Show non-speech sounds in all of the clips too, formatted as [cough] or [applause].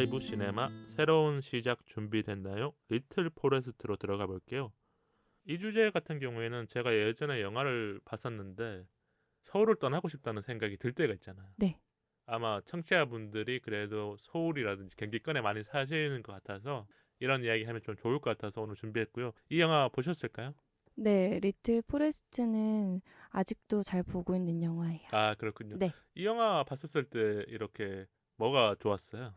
라이브 시네마 새로운 시작 준비됐나요? 리틀 포레스트로 들어가 볼게요. 이 주제 같은 경우에는 제가 예전에 영화를 봤었는데 서울을 떠나고 싶다는 생각이 들 때가 있잖아요. 네. 아마 청취자분들이 그래도 서울이라든지 경기권에 많이 사시는 것 같아서 이런 이야기 하면 좀 좋을 것 같아서 오늘 준비했고요. 이 영화 보셨을까요? 네, 리틀 포레스트는 아직도 잘 보고 있는 영화예요. 아 그렇군요. 네. 이 영화 봤었을 때 이렇게 뭐가 좋았어요?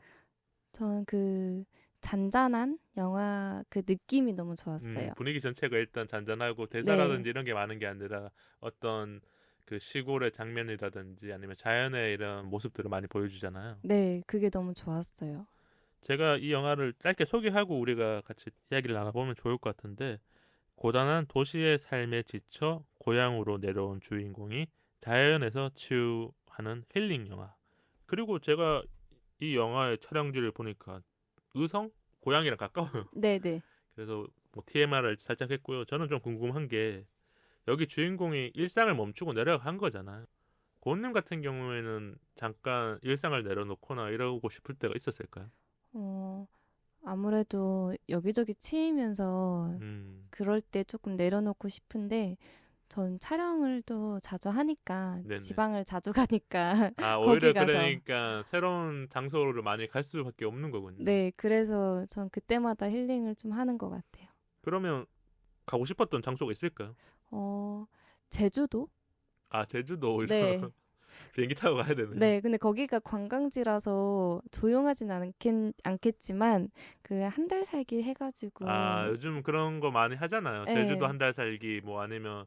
저는 그 잔잔한 영화 그 느낌이 너무 좋았어요. 음, 분위기 전체가 일단 잔잔하고 대사라든지 이런 게 많은 게 아니라 어떤 그 시골의 장면이라든지 아니면 자연의 이런 모습들을 많이 보여주잖아요. 네, 그게 너무 좋았어요. 제가 이 영화를 짧게 소개하고 우리가 같이 이야기를 나눠보면 좋을 것 같은데 고단한 도시의 삶에 지쳐 고향으로 내려온 주인공이 자연에서 치유하는 힐링 영화. 그리고 제가 이 영화의 촬영지를 보니까 의성 고향이랑 가까워요. [laughs] 네, 네. 그래서 뭐 TMR을 살짝 했고요. 저는 좀 궁금한 게 여기 주인공이 일상을 멈추고 내려간 거잖아요. 고은님 같은 경우에는 잠깐 일상을 내려놓거나 이러고 싶을 때가 있었을까요? 어, 아무래도 여기저기 치이면서 음, 그럴 때 조금 내려놓고 싶은데 전 촬영을 또 자주 하니까 네네. 지방을 자주 [laughs] 가니까 아 오히려 거기 가서. 그러니까 새로운 장소를 많이 갈 수밖에 없는 거군요. 네, 그래서 전 그때마다 힐링을 좀 하는 것 같아요. 그러면 가고 싶었던 장소가 있을까요? 어, 제주도? 아 제주도 오히려 네. [laughs] 비행기 타고 가야 되네. 네, 근데 거기가 관광지라서 조용하진 않겠, 않겠지만 그 한 달 살기 해가지고 아 요즘 그런 거 많이 하잖아요. 네. 제주도 한 달 살기 뭐 아니면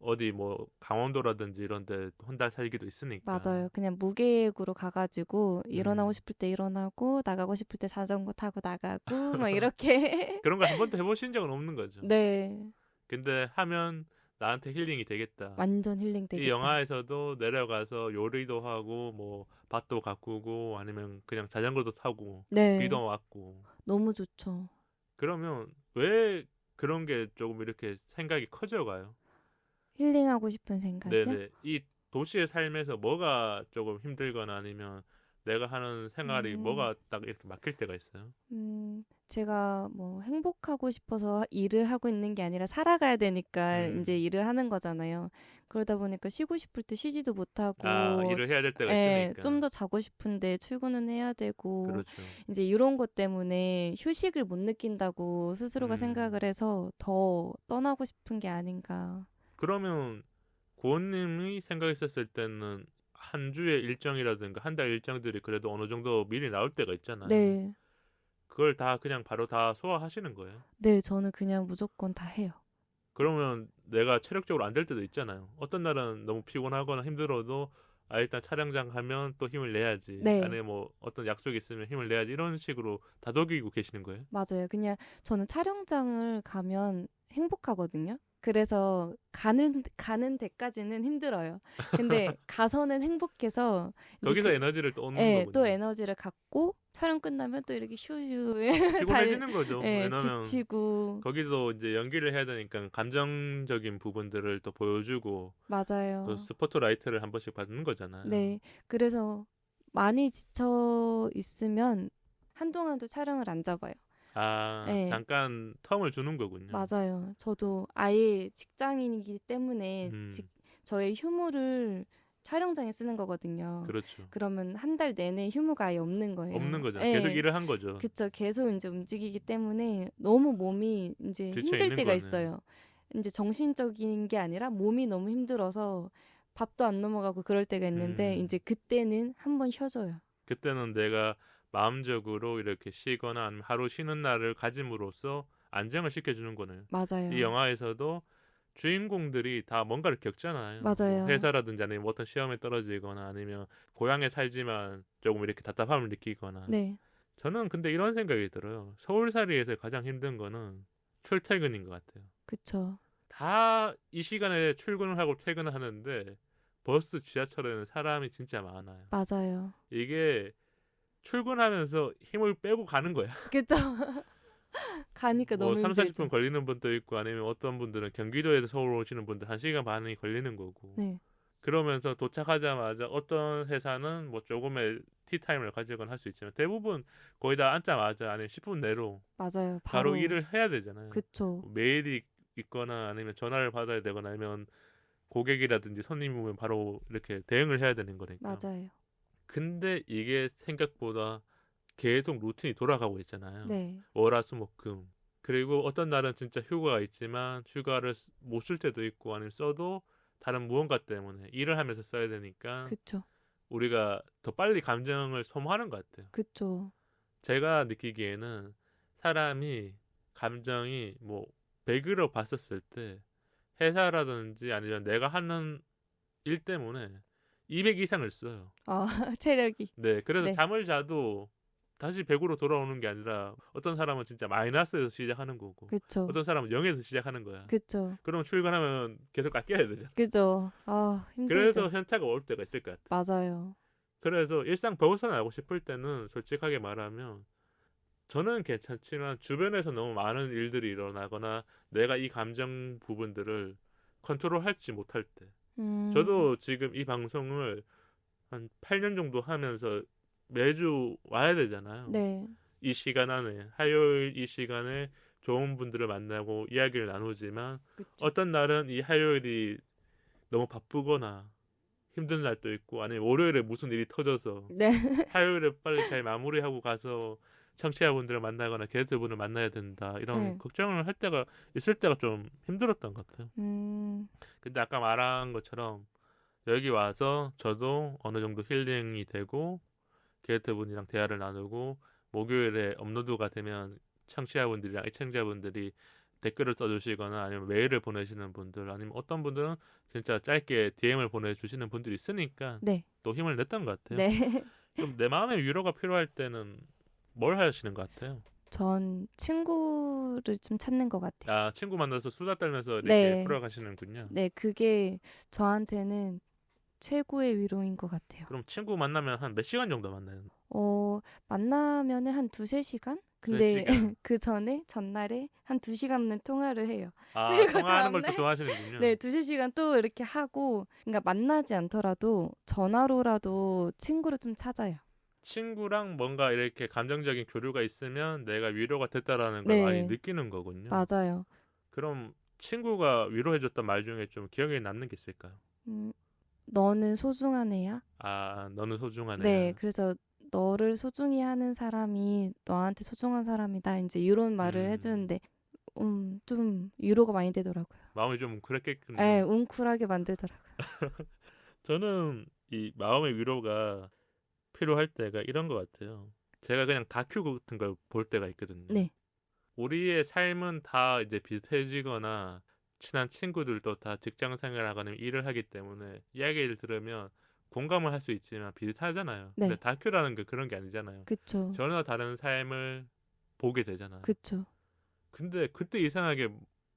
어디 뭐 강원도라든지 이런데 한달 살기도 있으니까. 맞아요. 그냥 무계획으로 가가지고 일어나고 음. 싶을 때 일어나고 나가고 싶을 때 자전거 타고 나가고 막 [laughs] 이렇게 [laughs] 그런 거 한 번도 해보신 적은 없는 거죠. 네 근데 하면 나한테 힐링이 되겠다. 완전 힐링 되겠다. 이 영화에서도 내려가서 요리도 하고 뭐 밭도 가꾸고 아니면 그냥 자전거도 타고 네 비도 왔고 너무 좋죠. 그러면 왜 그런 게 조금 이렇게 생각이 커져가요? 힐링하고 싶은 생각이요. 네네 이 도시의 삶에서 뭐가 조금 힘들거나 아니면 내가 하는 생활이 음. 뭐가 딱 이렇게 막힐 때가 있어요. 음, 제가 뭐 행복하고 싶어서 일을 하고 있는 게 아니라 살아가야 되니까 음. 이제 일을 하는 거잖아요. 그러다 보니까 쉬고 싶을 때 쉬지도 못하고 아 일을 해야 될 때가 예, 있으니까. 좀 더 자고 싶은데 출근은 해야 되고 그렇죠. 이제 이런 것 때문에 휴식을 못 느낀다고 스스로가 음. 생각을 해서 더 떠나고 싶은 게 아닌가. 그러면 고원님이 생각했었을 때는 한 주의 일정이라든가 한 달 일정들이 그래도 어느 정도 미리 나올 때가 있잖아요. 네. 그걸 다 그냥 바로 다 소화하시는 거예요. 네, 저는 그냥 무조건 다 해요. 그러면 내가 체력적으로 안 될 때도 있잖아요. 어떤 날은 너무 피곤하거나 힘들어도 아 일단 촬영장 가면 또 힘을 내야지. 네. 아니면 뭐 어떤 약속이 있으면 힘을 내야지 이런 식으로 다독이고 계시는 거예요. 맞아요. 그냥 저는 촬영장을 가면 행복하거든요. 그래서 가는 가는 데까지는 힘들어요. 근데 [laughs] 가서는 행복해서 거기서 그- 에너지를 또 얻는 예, 거군요. 또 에너지를 갖고 촬영 끝나면 또 이렇게 슈슈 [laughs] 피곤해지는 거죠. 예, 왜냐면 지치고 거기도 이제 연기를 해야 되니까 감정적인 부분들을 또 보여주고 맞아요. 또 스포트라이트를 한 번씩 받는 거잖아요. 네, 그래서 많이 지쳐 있으면 한동안도 촬영을 안 잡아요. 아 네. 잠깐 텀을 주는 거군요. 맞아요. 저도 아예 직장인이기 때문에 음. 직- 저의 휴무를 촬영장에 쓰는 거거든요. 그렇죠. 그러면 한 달 내내 휴무가 아예 없는 거예요. 없는 거죠. 예. 계속 일을 한 거죠. 그쵸. 계속 이제 움직이기 때문에 너무 몸이 이제 힘들 때가 거네. 있어요. 이제 정신적인 게 아니라 몸이 너무 힘들어서 밥도 안 넘어가고 그럴 때가 있는데 음. 이제 그때는 한번 쉬어줘요. 그때는 내가 마음적으로 이렇게 쉬거나 아니면 하루 쉬는 날을 가짐으로써 안정을 시켜주는 거네요. 맞아요. 이 영화에서도 주인공들이 다 뭔가를 겪잖아요. 맞아요. 뭐 회사라든지 아니면 어떤 시험에 떨어지거나 아니면 고향에 살지만 조금 이렇게 답답함을 느끼거나. 네. 저는 근데 이런 생각이 들어요. 서울살이에서 가장 힘든 거는 출퇴근인 것 같아요. 그쵸. 다이 시간에 출근을 하고 퇴근을 하는데 버스 지하철에는 사람이 진짜 많아요. 맞아요. 이게 출근하면서 힘을 빼고 가는 거야. [laughs] 그쵸. 가니까 뭐 너무 3, 힘들죠. 40분 걸리는 분도 있고 아니면 어떤 분들은 경기도에서 서울 오시는 분들 1시간 반이 걸리는 거고. 네. 그러면서 도착하자마자 어떤 회사는 뭐 조금의 티타임을 가지거나 할 수 있지만 대부분 거의 다 앉자마자 아니면 10분 내로 맞아요. 바로, 바로, 일을 해야 되잖아요. 그쵸. 메일이 있거나 아니면 전화를 받아야 되거나 아니면 고객이라든지 손님이 오면 바로 이렇게 대응을 해야 되는 거니까. 맞아요. 근데 이게 생각보다 계속 루틴이 돌아가고 있잖아요. 네. 월화수목금. 그리고 어떤 날은 진짜 휴가가 있지만 휴가를 못 쓸 때도 있고 아니면 써도 다른 무언가 때문에 일을 하면서 써야 되니까 그쵸. 우리가 더 빨리 감정을 소모하는 것 같아요. 그쵸. 제가 느끼기에는 사람이 감정이 뭐 100으로 봤었을 때 회사라든지 아니면 내가 하는 일 때문에 200 이상을 써요. 아, [laughs] 체력이. 네, 그래서 네. 잠을 자도 다시 100으로 돌아오는 게 아니라 어떤 사람은 진짜 마이너스에서 시작하는 거고 그쵸. 어떤 사람은 0에서 시작하는 거야. 그쵸. 그러면 출근하면 계속 깎여야 되잖아. 그죠. 아, 힘들죠. 그래서 현타가 올 때가 있을 것 같아. 맞아요. 그래서 일상 벗어나고 싶을 때는 솔직하게 말하면 저는 괜찮지만 주변에서 너무 많은 일들이 일어나거나 내가 이 감정 부분들을 컨트롤할지 못할 때 음, 저도 지금 이 방송을 한 8년 정도 하면서 매주 와야 되잖아요. 네. 이 시간 안에 화요일 이 시간에 좋은 분들을 만나고 이야기를 나누지만 그쵸. 어떤 날은 이 화요일이 너무 바쁘거나 힘든 날도 있고 아니면 월요일에 무슨 일이 터져서 네. [laughs] 화요일에 빨리 잘 마무리하고 가서 청취자분들을 만나거나 게스트분을 만나야 된다 이런 네. 걱정을 할 때가 있을 때가 좀 힘들었던 것 같아요. 음, 근데 아까 말한 것처럼 여기 와서 저도 어느 정도 힐링이 되고 게스트분이랑 대화를 나누고 목요일에 업로드가 되면 청취자분들이랑 애청자분들이 댓글을 써주시거나 아니면 메일을 보내시는 분들 아니면 어떤 분들은 진짜 짧게 DM을 보내주시는 분들이 있으니까 네. 또 힘을 냈던 것 같아요. 네. 좀내 마음의 위로가 필요할 때는 뭘 하시는 것 같아요? 전 친구를 좀 찾는 것 같아요. 아 친구 만나서 수다 떨면서 이렇게 네. 풀어가시는군요. 네, 그게 저한테는 최고의 위로인 것 같아요. 그럼 친구 만나면 한 몇 시간 정도 만나요? 어, 만나면은 한 두세 시간? 근데 시간. [laughs] 그 전에 전날에 한 두 시간은 통화를 해요. 아 통화하는 걸 또? 좋아하시는군요. 네, 두세 시간 또 이렇게 하고, 그러니까 만나지 않더라도 전화로라도 친구를 좀 찾아요. 친구랑 뭔가 이렇게 감정적인 교류가 있으면 내가 위로가 됐다라는 걸 네. 많이 느끼는 거군요. 맞아요. 그럼 친구가 위로해줬던 말 중에 좀 기억에 남는 게 있을까요? 음, 너는 소중한 애야? 아 너는 소중하네. 네, 그래서 너를 소중히 하는 사람이 너한테 소중한 사람이다. 이제 이런 말을 음. 해주는데, 음, 좀 위로가 많이 되더라고요. 마음이 좀 그랬겠군요. 네, 웅크하게 만들더라고요. [laughs] 저는 이 마음의 위로가 필요할 때가 이런 것 같아요. 제가 그냥 다큐 같은 걸 볼 때가 있거든요. 네. 우리의 삶은 다 이제 비슷해지거나 친한 친구들도 다 직장 생활하거나 일을 하기 때문에 이야기를 들으면 공감을 할 수 있지만 비슷하잖아요. 네. 근데 다큐라는 게 그런 게 아니잖아요. 그쵸. 전혀 다른 삶을 보게 되잖아요. 그쵸. 근데 그때 이상하게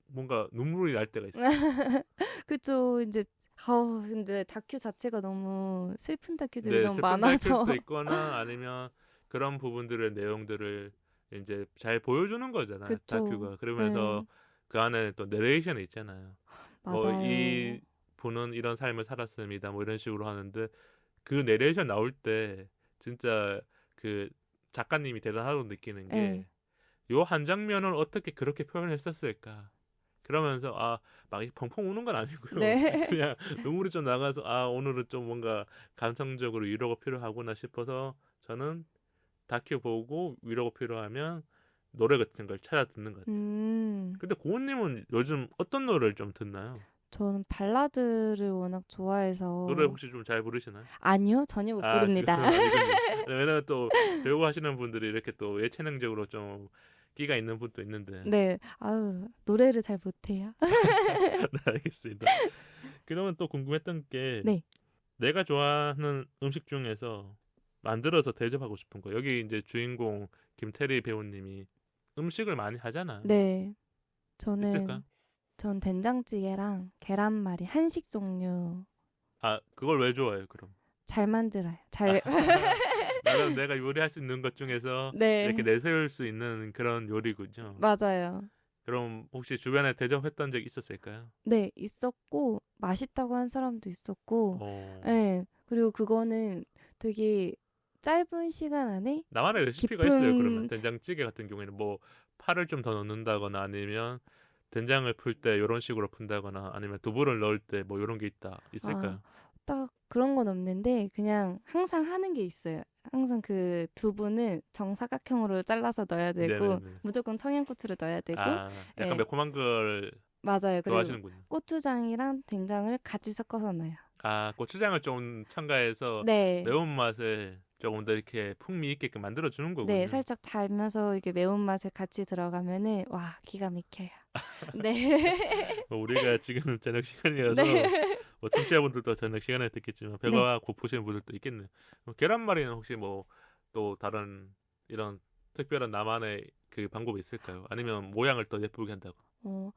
뭔가 눈물이 날 때가 있어요. [laughs] 그쵸. 이제, 아우, 근데 다큐 자체가 너무 슬픈 다큐들이 네, 너무 슬픈 많아서. 다큐도 있거나 [laughs] 아니면 그런 부분들의 내용들을 이제 잘 보여주는 거잖아요. 그쵸. 다큐가 그러면서 네, 그 안에 또 내레이션이 있잖아요. 맞아요. 뭐 이 분은 이런 삶을 살았습니다. 뭐 이런 식으로 하는데 그 내레이션 나올 때 진짜 그 작가님이 대단하다고 느끼는 게 네. 요한 장면을 어떻게 그렇게 표현했었을까? 그러면서 아 막 펑펑 우는 건 아니고요. 네. [laughs] 그냥 눈물이 좀 나가서 아 오늘은 좀 뭔가 감성적으로 위로가 필요하구나 싶어서 저는 다큐 보고 위로가 필요하면 노래 같은 걸 찾아 듣는 것 같아요. 음, 근데 고은님은 요즘 어떤 노래를 좀 듣나요? 저는 발라드를 워낙 좋아해서. 노래 혹시 좀 잘 부르시나요? 아니요, 전혀 못 아, 부릅니다. [laughs] 왜냐면 또 배우 하시는 분들이 이렇게 또 예체능적으로 좀 끼가 있는 분도 있는데 네, 아유, 노래를 잘 못해요. [laughs] 네, 알겠습니다. 그러면 또 궁금했던 게 네. 내가 좋아하는 음식 중에서 만들어서 대접하고 싶은 거. 여기 이제 주인공 김태리 배우님이 음식을 많이 하잖아요. 네. 저는, 있을까? 전 된장찌개랑 계란말이, 한식 종류 아 그걸 왜 좋아해요? 그럼 잘 만들어요. 잘, [laughs] 나는 내가 요리할 수 있는 것 중에서 네. 이렇게 내세울 수 있는 그런 요리군요. 맞아요. 그럼 혹시 주변에 대접했던 적 있었을까요? 네, 있었고 맛있다고 한 사람도 있었고 어, 네, 그리고 그거는 되게 짧은 시간 안에 나만의 레시피가 깊은- 있어요. 그러면 된장찌개 같은 경우에는 뭐 파를 좀 더 넣는다거나 아니면 된장을 풀 때 이런 식으로 푼다거나 아니면 두부를 넣을 때 뭐 이런 게 있다 있을까요? 딱 그런 건 없는데 그냥 항상 하는 게 있어요. 항상 그 두부는 정사각형으로 잘라서 넣어야 되고 네네네. 무조건 청양고추를 넣어야 되고 아, 약간 네. 매콤한 걸 맞아요. 그리고 좋아하시는군요. 고추장이랑 된장을 같이 섞어서 넣어요. 아, 고추장을 좀 첨가해서 네. 매운맛을 조금 더 이렇게 풍미 있게끔 만들어 주는 거군요. 네, 살짝 달면서 이게 매운맛을 같이 들어가면은 와, 기가 막혀요. [laughs] 네. 뭐 우리가 지금은 저녁 시간이라서 [laughs] 네. 뭐 청취자분들도 저녁 시간에 듣겠지만 배가 고프신 분들도 있겠네요. 뭐 계란말이는 혹시 뭐 또 다른 이런 특별한 나만의 그 방법이 있을까요? 아니면 모양을 더 예쁘게 한다고? 어,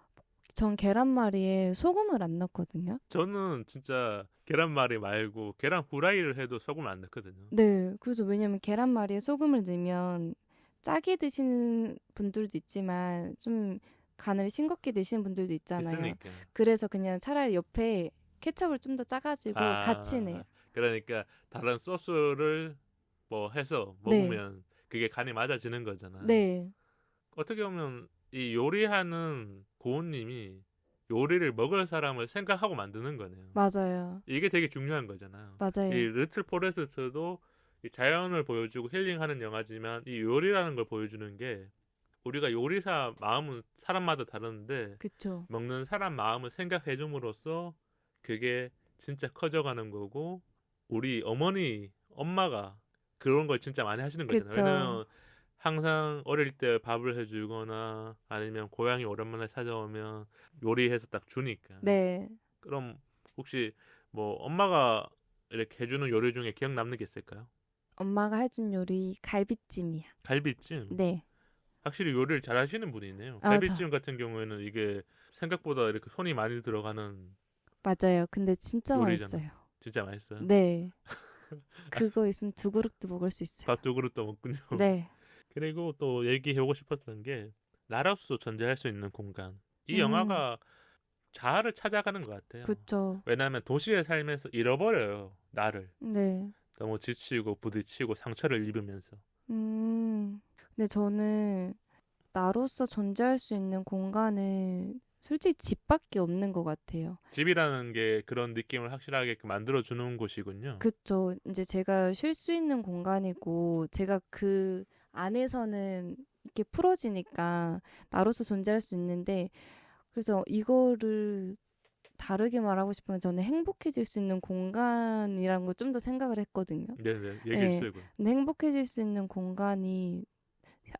전 계란말이에 소금을 안 넣거든요. 저는 진짜 계란말이 말고 계란 후라이를 해도 소금을 안 넣거든요. 네. 그래서 왜냐면 계란말이에 소금을 넣으면 짜게 드시는 분들도 있지만 좀 간을 싱겁게 드시는 분들도 있잖아요. 있으니까. 그래서 그냥 차라리 옆에 케첩을 좀 더 짜가지고 아, 같이 내요. 그러니까 다른 소스를 뭐 해서 네. 먹으면 그게 간이 맞아지는 거잖아요. 네. 어떻게 보면 이 요리하는 고은님이 요리를 먹을 사람을 생각하고 만드는 거네요. 맞아요. 이게 되게 중요한 거잖아요. 맞아요. 이 리틀 포레스트도 이 자연을 보여주고 힐링하는 영화지만 이 요리라는 걸 보여주는 게 우리가 요리사 마음은 사람마다 다른데 그쵸. 먹는 사람 마음을 생각해 줌으로써 그게 진짜 커져가는 거고 우리 어머니 엄마가 그런 걸 진짜 많이 하시는 거잖아요. 그쵸. 왜냐면 항상 어릴 때 밥을 해주거나 아니면 고향이 오랜만에 찾아오면 요리해서 딱 주니까. 네. 그럼 혹시 뭐 엄마가 이렇게 해주는 요리 중에 기억 남는 게 있을까요? 엄마가 해준 요리 갈비찜이야. 갈비찜. 네. 확실히 요리를 잘 하시는 분이네요. 아, 갈비찜 같은 경우에는 이게 생각보다 이렇게 손이 많이 들어가는 맞아요. 근데 진짜 요리잖아. 맛있어요. 진짜 맛있어요. 네. [laughs] 그거 있으면 두 그릇도 먹을 수 있어요. 밥 두 그릇도 먹군요. [laughs] 네. 그리고 또 얘기하고 싶었던 게 나로서 존재할 수 있는 공간. 이 음. 영화가 자아를 찾아가는 것 같아요. 그쵸. 왜냐하면 도시의 삶에서 잃어버려요. 나를 네. 너무 지치고 부딪히고 상처를 입으면서. 음. 근데 저는 나로서 존재할 수 있는 공간은 솔직히 집밖에 없는 것 같아요. 집이라는 게 그런 느낌을 확실하게 만들어 주는 곳이군요. 그쵸. 이제 제가 쉴 수 있는 공간이고, 제가 그 안에서는 이렇게 풀어지니까 나로서 존재할 수 있는데, 그래서 이거를 다르게 말하고 싶은 건 저는 행복해질 수 있는 공간이라는 걸 좀 더 생각을 했거든요. 네네 얘기해 네. 주세요. 행복해질 수 있는 공간이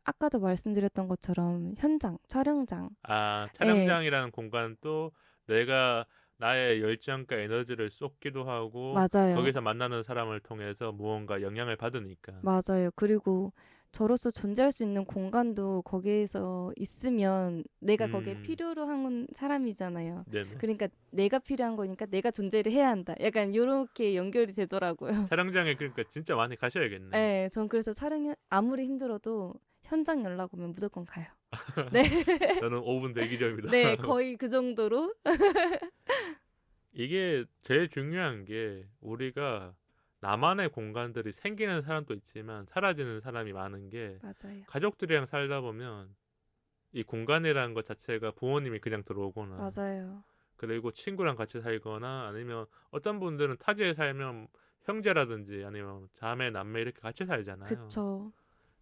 아까도 말씀드렸던 것처럼 현장, 촬영장. 아 네. 촬영장이라는 공간도 내가 나의 열정과 에너지를 쏟기도 하고 맞아요. 거기서 만나는 사람을 통해서 무언가 영향을 받으니까. 맞아요. 그리고 저로서 존재할 수 있는 공간도 거기에서 있으면 내가 거기에 음. 필요로 한 사람이잖아요. 네네. 그러니까 내가 필요한 거니까 내가 존재를 해야 한다. 약간 이렇게 연결이 되더라고요. 촬영장에 그러니까 진짜 많이 가셔야겠네. 네, 전 그래서 촬영이 아무리 힘들어도 현장 연락 오면 무조건 가요. [laughs] 네, 저는 5분 대기 중입니다. 네, [laughs] 거의 그 정도로. 이게 제일 중요한 게 우리가 나만의 공간들이 생기는 사람도 있지만 사라지는 사람이 많은 게 맞아요. 가족들이랑 살다 보면 이 공간이라는 것 자체가 부모님이 그냥 들어오거나 맞아요. 그리고 친구랑 같이 살거나 아니면 어떤 분들은 타지에 살면 형제라든지 아니면 자매 남매 이렇게 같이 살잖아요. 그쵸,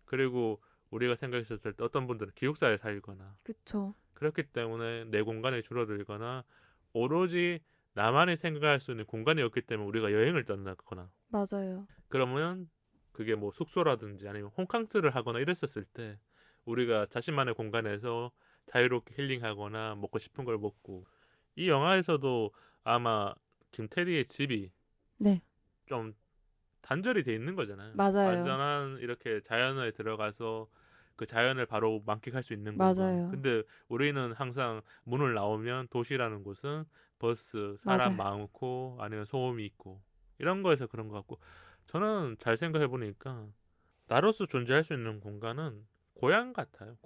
그리고 우리가 생각했을 때 어떤 분들은 기숙사에 살거나 그쵸. 그렇기 때문에 내 공간이 줄어들거나 오로지 나만이 생각할 수 있는 공간이 없기 때문에 우리가 여행을 떠나거나 맞아요. 그러면 그게 뭐 숙소라든지 아니면 홈캉스를 하거나 이랬었을 때 우리가 자신만의 공간에서 자유롭게 힐링하거나 먹고 싶은 걸 먹고 이 영화에서도 아마 김태리의 집이 네, 좀 단절이 돼 있는 거잖아요. 맞아요. 완전한 이렇게 자연에 들어가서 그 자연을 바로 만끽할 수 있는 맞아요. 공간. 근데 우리는 항상 문을 나오면 도시라는 곳은 버스, 사람 맞아요. 많고 아니면 소음이 있고 이런 거에서 그런 것 같고 저는 잘 생각해 보니까 나로서 존재할 수 있는 공간은 고향 같아요.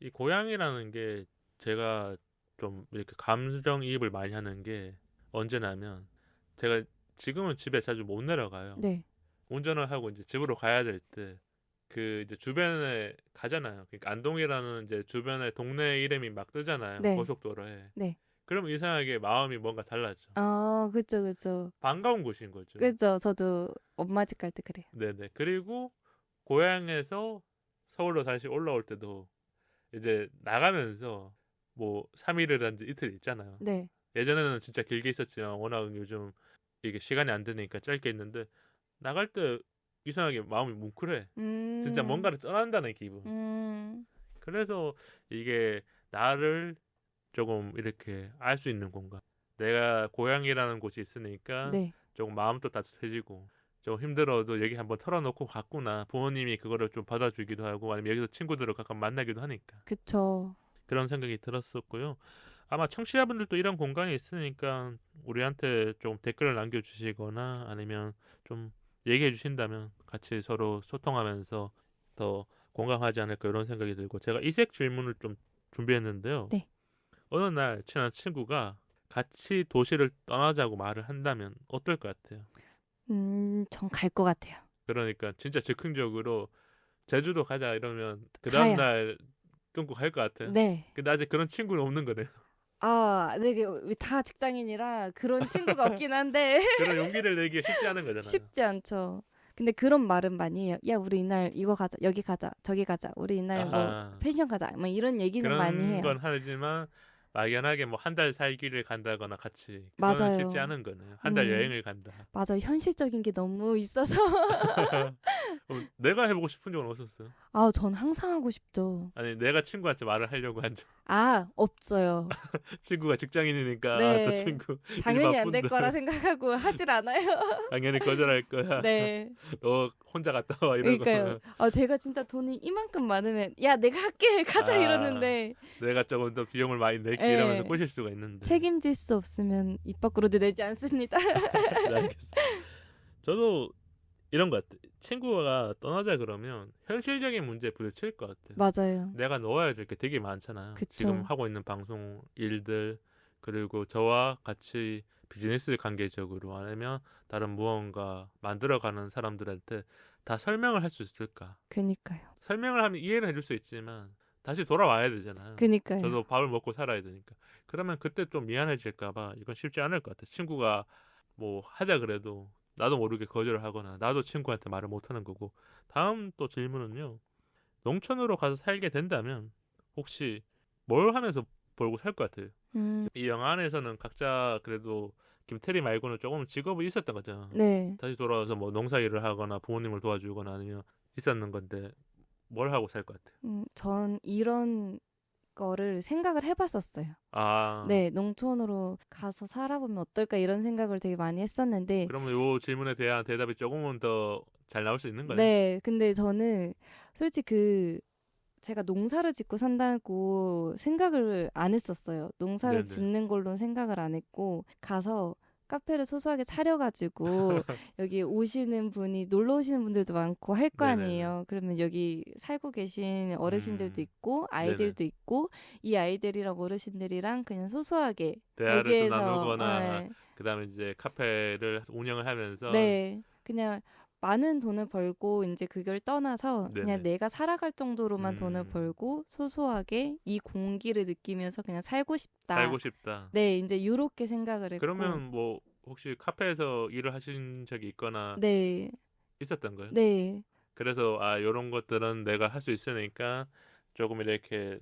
이 고향이라는 게 제가 좀 이렇게 감정 이입을 많이 하는 게 언제냐면 제가 지금은 집에 자주 못 내려가요. 네. 운전을 하고 이제 집으로 가야 될 때 그 이제 주변에 가잖아요. 그러니까 안동이라는 이제 주변에 동네 이름이 막 뜨잖아요. 네. 고속도로에. 네. 그럼 이상하게 마음이 뭔가 달라져. 아, 그쵸, 그쵸. 반가운 곳인 거죠. 그쵸. 저도 엄마 집 갈 때 그래요. 네네. 그리고 고향에서 서울로 다시 올라올 때도 이제 나가면서 뭐 3일이라든지 이틀 있잖아요. 네. 예전에는 진짜 길게 있었지만 워낙 요즘 이게 시간이 안 되니까 짧게 있는데 나갈 때 이상하게 마음이 뭉클해. 음. 진짜 뭔가를 떠난다는 기분. 음. 그래서 이게 나를 조금 이렇게 알 수 있는 공간. 내가 고향이라는 곳이 있으니까 네. 조금 마음도 따뜻해지고 좀 힘들어도 얘기 한번 털어놓고 갔구나. 부모님이 그거를 좀 받아주기도 하고 아니면 여기서 친구들을 가끔 만나기도 하니까 그쵸. 그런 생각이 들었었고요. 아마 청취자분들도 이런 공간이 있으니까 우리한테 좀 댓글을 남겨주시거나 아니면 좀 얘기해 주신다면 같이 서로 소통하면서 더 공감하지 않을까 이런 생각이 들고 제가 이색 질문을 좀 준비했는데요. 네. 어느 날 친한 친구가 같이 도시를 떠나자고 말을 한다면 어떨 것 같아요? 음, 전 갈 것 같아요. 그러니까 진짜 즉흥적으로 제주도 가자 이러면 그. 다음 날 끊고 갈 것 같아요. 네. 근데 아직 그런 친구는 없는 거네요. 아, 네, 그, 다 직장인이라 그런 [laughs] 친구가 없긴 한데 그런 용기를 내기가 쉽지 않은 거잖아요. 쉽지 않죠. 근데 그런 말은 많이 해요. 야, 우리 이날 이거 가자, 여기 가자, 저기 가자, 우리 이날 뭐 아하. 펜션 가자, 뭐 이런 얘기는 그런 많이 해요. 건 하지만 막연하게 뭐 한 달 살기를 간다거나 같이 그건 맞아요. 쉽지 않은 거네요. 한달 음. 여행을 간다. 맞아, 현실적인 게 너무 있어서 [laughs] [laughs] 어, 내가 해보고 싶은 적은 없었어요. 아, 전 항상 하고 싶죠. 아니 내가 친구한테 말을 하려고 한 적. 아, 없어요. [laughs] 친구가 직장인이니까 네. 저 친구 일 당연히 안 될 바쁜데 거라 생각하고 하질 않아요. [laughs] 당연히 거절할 거야. 네. [laughs] 너 혼자 갔다 와 이러고 그러니까요. 아, 제가 진짜 돈이 이만큼 많으면 야, 내가 할게. 가자 아. 이러는데 내가 조금 더 비용을 많이 낼게 네. 이러면서 꼬실 수가 있는데. 책임질 수 없으면 입 밖으로도 내지 않습니다. 네, 알겠어. 저도 이런 것 같아. 친구가 떠나자 그러면 현실적인 문제에 부딪힐 것 같아. 맞아요. 내가 놓아야 될 게 되게 많잖아요. 그쵸. 지금 하고 있는 방송 일들 그리고 저와 같이 비즈니스 관계적으로 아니면 다른 무언가 만들어가는 사람들한테 다 설명을 할 수 있을까? 그니까요. 설명을 하면 이해는 해줄 수 있지만 다시 돌아와야 되잖아요. 그니까요. 저도 밥을 먹고 살아야 되니까. 그러면 그때 좀 미안해질까봐 이건 쉽지 않을 것 같아. 친구가 뭐 하자 그래도 나도 모르게 거절을 하거나 나도 친구한테 말을 못하는 거고. 다음 또 질문은요. 농촌으로 가서 살게 된다면 혹시 뭘 하면서 벌고 살 것 같아요? 음, 이 영화 안에서는 각자 그래도 김태리 말고는 조금 직업이 있었던 거죠. 네. 다시 돌아와서 뭐 농사일을 하거나 부모님을 도와주거나 아니면 있었는 건데 뭘 하고 살 것 같아요? 음, 전 이런 거를 생각을 해봤었어요. 아, 네, 농촌으로 가서 살아보면 어떨까 이런 생각을 되게 많이 했었는데, 그러면 요 질문에 대한 대답이 조금은 더 잘 나올 수 있는 거예요. 네, 근데 저는 솔직히 그 제가 농사를 짓고 산다고 생각을 안 했었어요. 농사를 네네. 짓는 걸로 생각을 안 했고 가서 카페를 소소하게 차려가지고 [laughs] 여기 오시는 분이 놀러 오시는 분들도 많고 할 거. 아니에요. 그러면 여기 살고 계신 어르신들도 음. 있고 아이들도 있고 이 아이들이랑 어르신들이랑 그냥 소소하게 대화를 나누거나 네, 그다음에 이제 카페를 운영을 하면서 네, 그냥 많은 돈을 벌고 이제 그걸 떠나서 네네. 그냥 내가 살아갈 정도로만 음. 돈을 벌고 소소하게 이 공기를 느끼면서 그냥 살고 싶다. 살고 싶다. 네, 이제 요렇게 생각을 했고. 그러면 뭐 혹시 카페에서 일을 하신 적이 있거나 네, 있었던 거예요? 네, 그래서 아 요런 것들은 내가 할 수 있으니까 조금 이렇게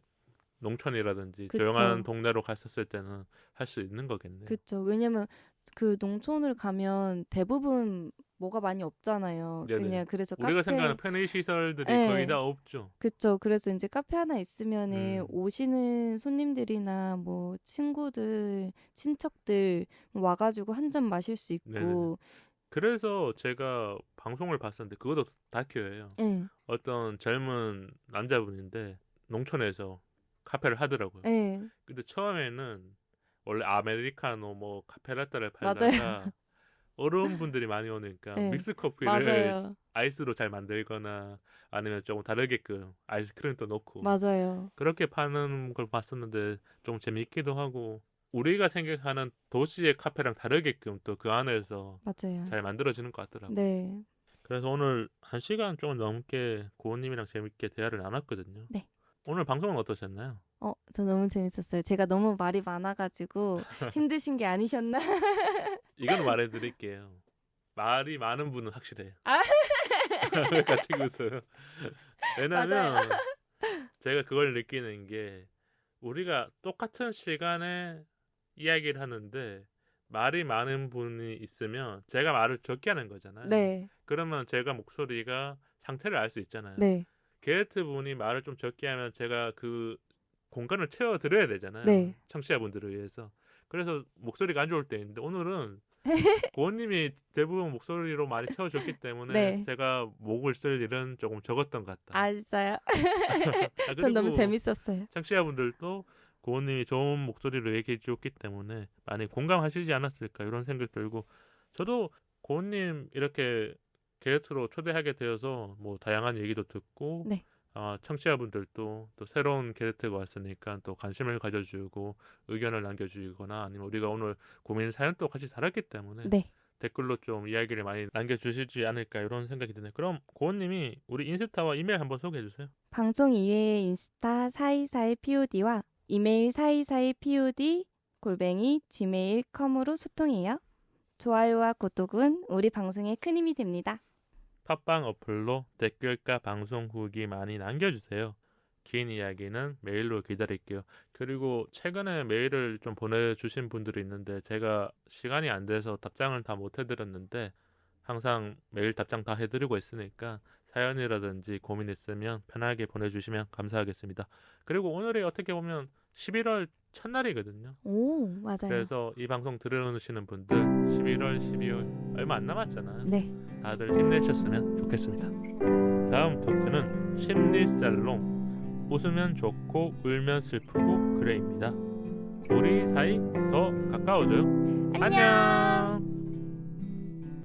농촌이라든지 그쵸. 조용한 동네로 갔었을 때는 할 수 있는 거겠네요. 그렇죠. 왜냐면 그 농촌을 가면 대부분 뭐가 많이 없잖아요. 네네. 그냥 그래서 우리가 카페 생각하는 편의 시설들이 네. 거의 다 없죠. 그쵸. 그래서 이제 카페 하나 있으면은 음. 오시는 손님들이나 뭐 친구들, 친척들 와가지고 한 잔 마실 수 있고. 네네네. 그래서 제가 방송을 봤었는데 그것도 다큐예요. 예, 어떤 젊은 남자분인데 농촌에서 카페를 하더라고요. 예, 근데 처음에는 원래 아메리카노 뭐 카페라떼를. 팔다가 [laughs] 어른분들이 많이 오니까 네. 믹스 커피를 맞아요. 아이스로 잘 만들거나 아니면 조금 다르게끔 아이스크림도 넣고 맞아요. 그렇게 파는 걸 봤었는데 좀 재미있기도 하고 우리가 생각하는 도시의 카페랑 다르게끔 또 그 안에서 맞아요. 잘 만들어지는 것 같더라고요. 네. 그래서 오늘 한 시간 좀 넘게 고은님이랑 재밌게 대화를 나눴거든요. 네. 오늘 방송은 어떠셨나요? 어, 저 너무 재밌었어요. 제가 너무 말이 많아가지고 [laughs] 힘드신 게 아니셨나? [laughs] 이건 말해드릴게요. 말이 많은 분은 확실해요. 아. 왜 같이 웃어요? 왜냐면. 제가 그걸 느끼는 게 우리가 똑같은 시간에 이야기를 하는데 말이 많은 분이 있으면 제가 말을 적게 하는 거잖아요. 네, 그러면 제가 목소리가 상태를 알 수 있잖아요. 네, 게르트 분이 말을 좀 적게 하면 제가 그 공간을 채워 드려야 되잖아요. 네. 청취자분들을 위해서. 그래서 목소리가 안 좋을 때 있는데 오늘은 [laughs] 고원님이 대부분 목소리로 많이 채워줬기 때문에 네. 제가 목을 쓸 일은 조금 적었던 것 같다. 아, 진짜요? [laughs] 아, 전 너무 재밌었어요. 청취자분들도 고원님이 좋은 목소리로 얘기해 주었기 때문에 많이 공감하시지 않았을까 이런 생각 들고 저도 고원님 이렇게 게스트로 초대하게 되어서 뭐 다양한 얘기도 듣고 네. 어, 청취자분들도 또 새로운 게스트가 왔으니까 또 관심을 가져주고 의견을 남겨주거나 아니면 우리가 오늘 고민 사연도 같이 살았기 때문에 네, 댓글로 좀 이야기를 많이 남겨주시지 않을까 이런 생각이 드네요. 그럼 고원님이 우리 인스타와 이메일 한번 소개해 주세요. 방송 이외의 인스타 사이사이 POD와 이메일 사이사이 POD 골뱅이 gmail.com으로 소통해요. 좋아요와 구독은 우리 방송에 큰 힘이 됩니다. 팟빵 어플로 댓글과 방송 후기 많이 남겨주세요. 긴 이야기는 메일로 기다릴게요. 그리고 최근에 메일을 좀 보내주신 분들이 있는데 제가 시간이 안 돼서 답장을 다 못 해드렸는데 항상 메일 답장 다 해드리고 있으니까 사연이라든지 고민 있으면 편하게 보내주시면 감사하겠습니다. 그리고 오늘이 어떻게 보면 11월 첫날이거든요. 오, 맞아요. 그래서 이 방송 들으시는 분들 11월, 12월 얼마 안 남았잖아요. 네, 다들 힘내셨으면 좋겠습니다. 다음 토크는 심리 살롱 웃으면 좋고 울면 슬프고 그래입니다. 우리 사이 더 가까워져요. 안녕.